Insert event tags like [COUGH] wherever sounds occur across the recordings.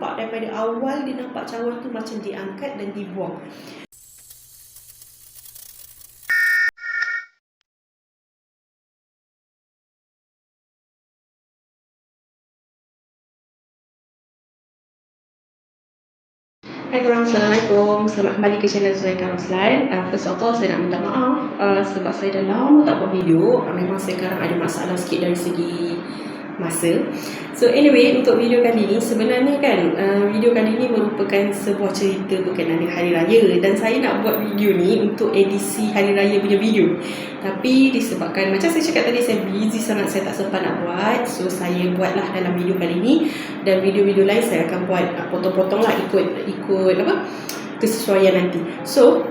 nampak daripada awal dia nampak cawan tu macam diangkat dan dibuang. Hai korang, Assalamualaikum. Selamat kembali ke channel Zainal Roslan uh, First of all, saya nak minta maaf uh, Sebab saya dah lama tak buat video. Uh, Memang sekarang ada masalah sikit dari segi masa. So anyway, untuk video kali ni Sebenarnya kan, uh, video kali ni merupakan sebuah cerita berkenaan Hari Raya. Dan saya nak buat video ni untuk edisi Hari Raya punya video. Tapi disebabkan, macam saya cakap tadi Saya busy sangat, saya tak sempat nak buat. So saya buatlah dalam video kali ni. Dan video-video lain saya akan buat potong-potong lah ikut, ikut apa kesesuaian nanti. So,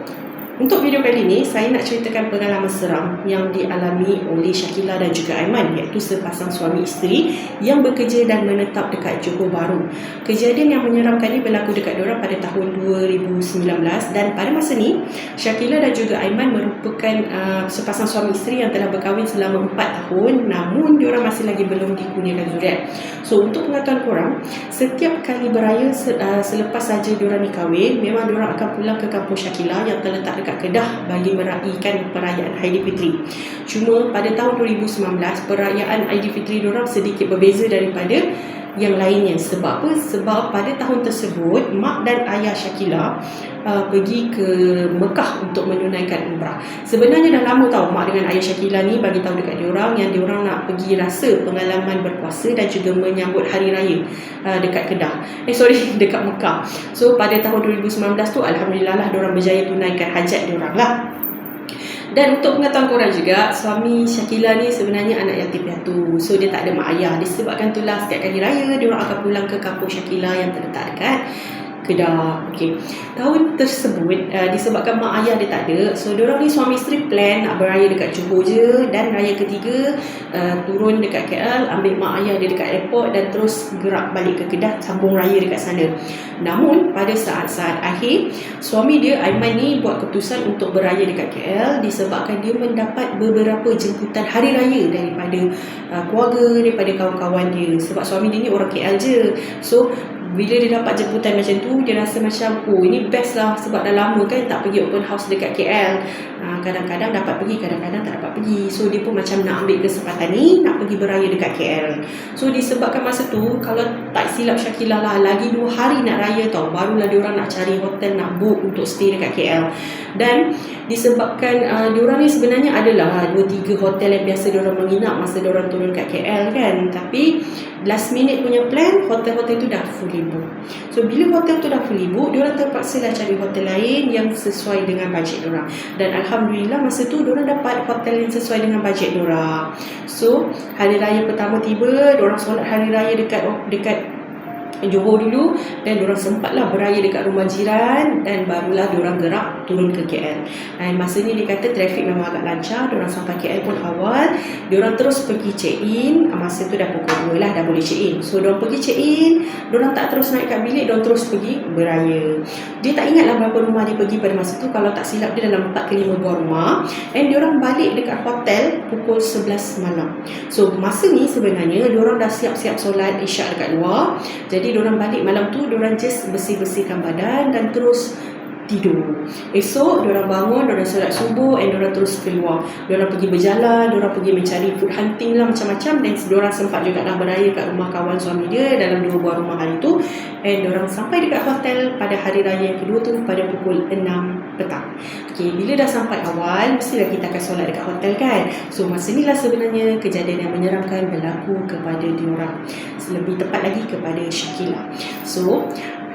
untuk video kali ini, saya nak ceritakan pengalaman seram yang dialami oleh Syakila dan juga Aiman iaitu sepasang suami isteri yang bekerja dan menetap dekat Johor Bahru. Kejadian yang menyeramkan ini berlaku dekat diorang pada tahun 2019 dan pada masa ni, Syakila dan juga Aiman merupakan uh, sepasang suami isteri yang telah berkahwin selama 4 tahun namun diorang masih lagi belum dikurniakan zuriat. So, untuk pengetahuan korang, setiap kali beraya uh, selepas saja diorang nikahwin, memang diorang akan pulang ke kampung Syakila yang terletak dekat dekat Kedah bagi meraihkan perayaan Aidilfitri. Cuma pada tahun 2019 perayaan Aidilfitri diorang sedikit berbeza daripada yang lainnya. Sebab apa? Sebab pada tahun tersebut mak dan ayah Syakila uh, pergi ke Mekah untuk menunaikan umrah. Sebenarnya dah lama tahu mak dengan ayah Syakila ni bagi tahu dekat diorang yang diorang nak pergi rasa pengalaman berpuasa dan juga menyambut hari raya uh, dekat Kedah. Eh sorry [LAUGHS] dekat Mekah. So pada tahun 2019 tu alhamdulillah lah diorang berjaya tunaikan hajat diorang lah. Dan untuk pengetahuan korang juga, suami Syakila ni sebenarnya anak yatim piatu. So dia tak ada mak ayah. Disebabkan itulah setiap kali raya dia orang akan pulang ke kampung Syakila yang terletak dekat Kedah. Okey. Tahun tersebut uh, disebabkan mak ayah dia tak ada, so dia orang ni suami isteri plan nak beraya dekat Johor je dan raya ketiga uh, turun dekat KL, ambil mak ayah dia dekat airport dan terus gerak balik ke Kedah sambung raya dekat sana. Namun pada saat-saat akhir, suami dia Aiman ni buat keputusan untuk beraya dekat KL disebabkan dia mendapat beberapa jemputan hari raya daripada uh, keluarga, daripada kawan-kawan dia. Sebab suami dia ni orang KL je. So bila dia dapat jemputan macam tu dia rasa macam oh ini best lah sebab dah lama kan tak pergi open house dekat KL ha, kadang-kadang dapat pergi kadang-kadang tak dapat pergi. So dia pun macam nak ambil kesempatan ni nak pergi beraya dekat KL so disebabkan masa tu kalau tak silap Syakila lah lagi dua hari nak raya tau barulah dia orang nak cari hotel nak book untuk stay dekat KL dan disebabkan uh, diorang ni sebenarnya adalah dua tiga hotel yang biasa diorang menginap masa diorang turun kat KL kan. Tapi last minute punya plan hotel-hotel tu dah fully book so bila hotel tu dah fully book diorang terpaksa dah cari hotel lain yang sesuai dengan bajet diorang. Dan Alhamdulillah masa tu diorang dapat hotel yang sesuai dengan bajet diorang. So hari raya pertama tiba diorang solat hari raya dekat dekat Johor dulu dan diorang sempatlah beraya dekat rumah jiran dan barulah diorang gerak turun ke KL. Dan masa ni dia kata trafik memang agak lancar, diorang sampai KL pun awal, diorang terus pergi check in, masa tu dah pukul 2 lah dah boleh check in. So diorang pergi check in, diorang tak terus naik kat bilik, diorang terus pergi beraya. Dia tak ingat lah berapa rumah dia pergi pada masa tu, kalau tak silap dia dalam 4 ke 5 buah rumah and diorang balik dekat hotel pukul 11 malam. So masa ni sebenarnya diorang dah siap-siap solat isyak dekat luar. Jadi jadi orang balik malam tu orang just bersih-bersihkan badan dan terus tidur. Esok orang bangun, orang solat subuh and orang terus keluar. Orang pergi berjalan, orang pergi mencari food hunting lah macam-macam dan orang sempat juga dah beraya kat rumah kawan suami dia dalam dua buah rumah hari tu and orang sampai dekat hotel pada hari raya yang kedua tu pada pukul 6 petang. Okay, bila dah sampai awal, mestilah kita akan solat dekat hotel kan? So, masa inilah sebenarnya kejadian yang menyeramkan berlaku kepada diorang. Lebih tepat lagi kepada Syakila. So,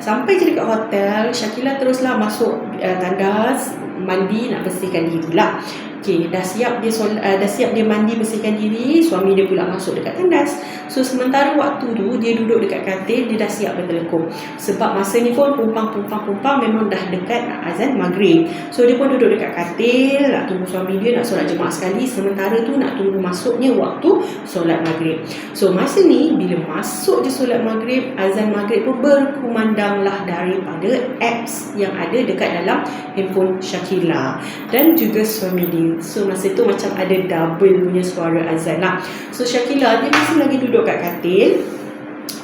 Sampai je dekat hotel, Syakila teruslah masuk uh, tandas, mandi nak bersihkan diri lah. Okay, dah siap dia sol, uh, dah siap dia mandi bersihkan diri, suami dia pula masuk dekat tandas. So sementara waktu tu dia duduk dekat katil, dia dah siap bertelekung. Sebab masa ni pun pumpang-pumpang-pumpang memang dah dekat nak azan maghrib. So dia pun duduk dekat katil, nak tunggu suami dia nak solat jemaah sekali. Sementara tu nak tunggu masuknya waktu solat maghrib. So masa ni bila masuk je solat maghrib, azan maghrib pun berkumandanglah daripada apps yang ada dekat dalam handphone Syakila dan juga suami dia. So masa tu macam ada double punya suara azan lah So Syakila dia masih lagi duduk kat katil.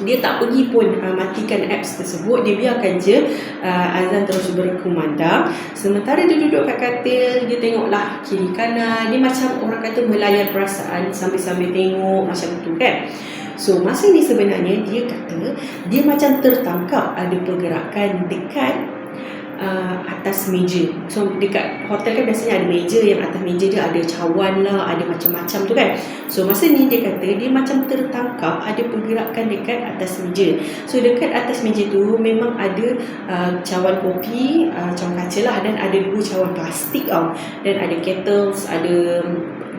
Dia tak pergi pun uh, matikan apps tersebut. Dia biarkan je uh, azan terus berkumandang. Sementara dia duduk kat katil dia tengoklah kiri kanan. Dia macam orang kata melayan perasaan sambil-sambil tengok macam tu kan? So masa ni sebenarnya dia kata dia macam tertangkap ada pergerakan dekat uh, atas meja. So dekat hotel kan biasanya ada meja yang atas meja dia ada cawan lah, ada macam-macam tu kan. So masa ni dia kata dia macam tertangkap ada pergerakan dekat atas meja. So dekat atas meja tu memang ada uh, cawan kopi, uh, cawan kaca lah dan ada dua cawan plastik tau. Dan ada kettles, ada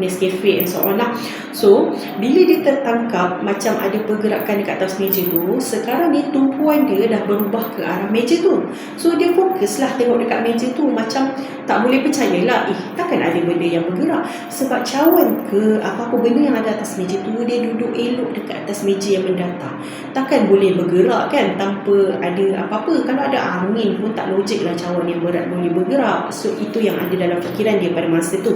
Nescafe and so on lah. So, bila dia tertangkap macam ada pergerakan dekat atas meja tu, sekarang ni tumpuan dia dah berubah ke arah meja tu. So, dia fokus lah tengok dekat meja tu macam tak boleh percayalah. Eh, takkan ada benda yang bergerak. Sebab cawan ke apa-apa benda yang ada atas meja tu, dia duduk elok dekat atas meja yang mendatar. Takkan boleh bergerak kan tanpa ada apa-apa. Kalau ada angin pun tak logik lah cawan yang berat boleh bergerak. So, itu yang ada dalam fikiran dia pada masa tu.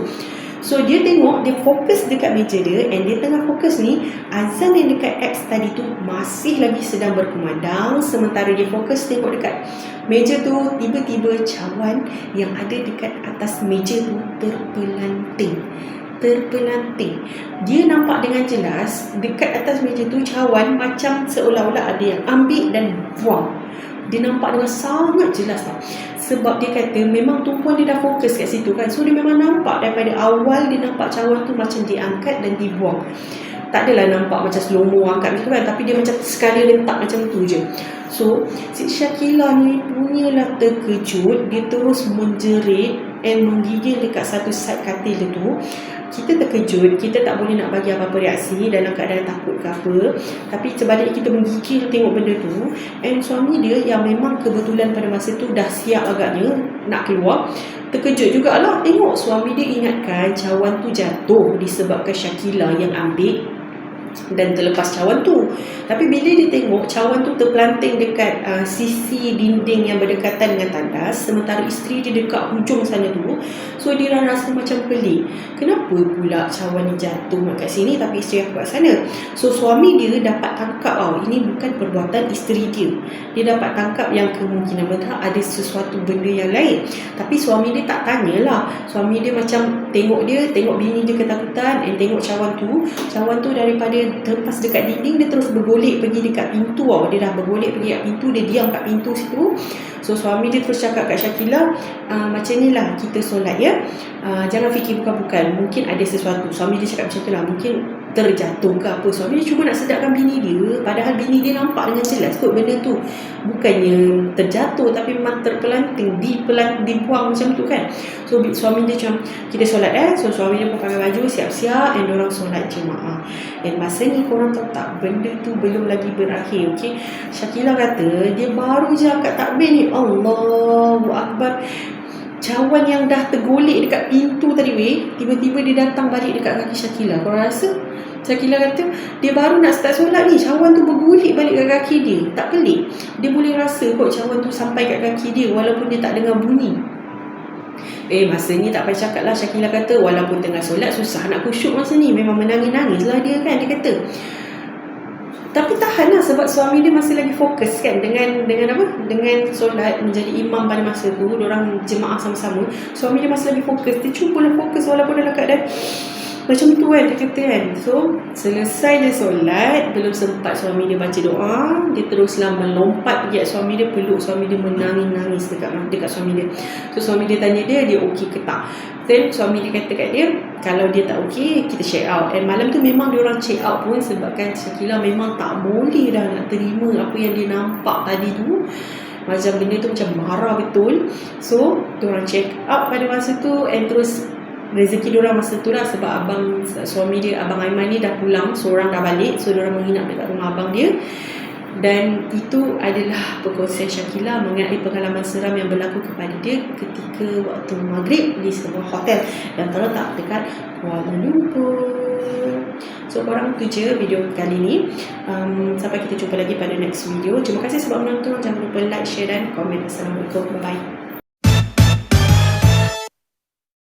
So dia tengok dia fokus dekat meja dia and dia tengah fokus ni azan yang dekat apps tadi tu masih lagi sedang berkumandang. Sementara dia fokus tengok dekat meja tu tiba-tiba cawan yang ada dekat atas meja tu terpelanting. Terpelanting. Dia nampak dengan jelas dekat atas meja tu cawan macam seolah-olah ada yang ambil dan buang dia nampak dengan sangat jelas tau. Sebab dia kata memang tumpuan dia dah fokus kat situ kan. So dia memang nampak daripada awal dia nampak cawan tu macam diangkat dan dibuang. Tak adalah nampak macam slow mo angkat macam tu kan tapi dia macam sekali letak macam tu je. So si Syakila ni punyalah terkejut. Dia terus menjerit and menggigil dekat satu side katil tu kita terkejut, kita tak boleh nak bagi apa-apa reaksi dalam keadaan takut ke apa. Tapi sebaliknya kita menggigil tengok benda tu. And suami dia yang memang kebetulan pada masa tu dah siap agaknya nak keluar. Terkejut jugalah tengok suami dia ingatkan cawan tu jatuh disebabkan Syakila yang ambil dan terlepas cawan tu. Tapi bila dia tengok cawan tu terpelanting dekat uh, sisi dinding yang berdekatan dengan tandas sementara isteri dia dekat hujung sana tu, so dia rasa macam pelik. Kenapa pula cawan ni jatuh kat sini tapi isteri aku kat sana? So suami dia dapat tangkap tau, ini bukan perbuatan isteri dia. Dia dapat tangkap yang kemungkinan betul ada sesuatu benda yang lain. Tapi suami dia tak tanyalah. Suami dia macam tengok dia, tengok bini dia ketakutan and tengok cawan tu. Cawan tu daripada terlepas dekat dinding dia terus bergolek pergi dekat pintu tau. Dia dah bergolek pergi dekat pintu, dia diam kat pintu situ. So suami dia terus cakap kat Syakila, uh, macam ni lah kita solat ya. Uh, jangan fikir bukan-bukan, mungkin ada sesuatu. Suami dia cakap macam tu lah, mungkin terjatuh ke apa. Suami cuma nak sedarkan bini dia padahal bini dia nampak dengan jelas kot benda tu. Bukannya terjatuh tapi memang terpelanting dipelan, dibuang macam tu kan. So suami dia macam kita solat eh? So suami dia pun pakai baju siap-siap and orang solat jemaah dan masa ni korang tahu tak benda tu belum lagi berakhir okay? Syakila kata dia baru je angkat takbir ni. Allahu Akbar cawan yang dah tergolek dekat pintu tadi weh tiba-tiba dia datang balik dekat kaki Syakila. Korang rasa? Syakila kata dia baru nak start solat ni. Cawan tu bergulik balik ke kaki dia. Tak pelik. Dia boleh rasa kot cawan tu sampai kat kaki dia walaupun dia tak dengar bunyi. Eh masa ni tak payah cakap lah Syakila kata. Walaupun tengah solat susah nak kusyuk masa ni. Memang menangis-nangis lah dia kan dia kata tapi tahan lah sebab suami dia masih lagi fokus kan dengan dengan apa? Dengan solat menjadi imam pada masa tu orang jemaah sama-sama. Suami dia masih lagi fokus. Dia cubalah fokus walaupun dalam keadaan macam tu kan dia kata kan So selesai dia solat Belum sempat suami dia baca doa Dia teruslah melompat pergi kat suami dia Peluk suami dia menangis-nangis dekat, dekat suami dia. So suami dia tanya dia Dia okey ke tak? Then suami dia kata kat dia Kalau dia tak okey kita check out. And malam tu memang dia orang check out pun Sebabkan Syakila memang tak boleh dah Nak terima apa yang dia nampak tadi tu. Macam benda tu macam marah betul. So, diorang check out pada masa tu And terus rezeki dia orang masa tu lah sebab abang suami dia abang Aiman ni dah pulang seorang dah balik so dia orang menginap dekat rumah abang dia dan itu adalah perkongsian Syakila mengenai pengalaman seram yang berlaku kepada dia ketika waktu maghrib di sebuah hotel yang terletak dekat Kuala Lumpur. So korang tu je video kali ni. Um, sampai kita jumpa lagi pada next video. Terima kasih sebab menonton. Jangan lupa like, share dan komen. Assalamualaikum. Bye-bye.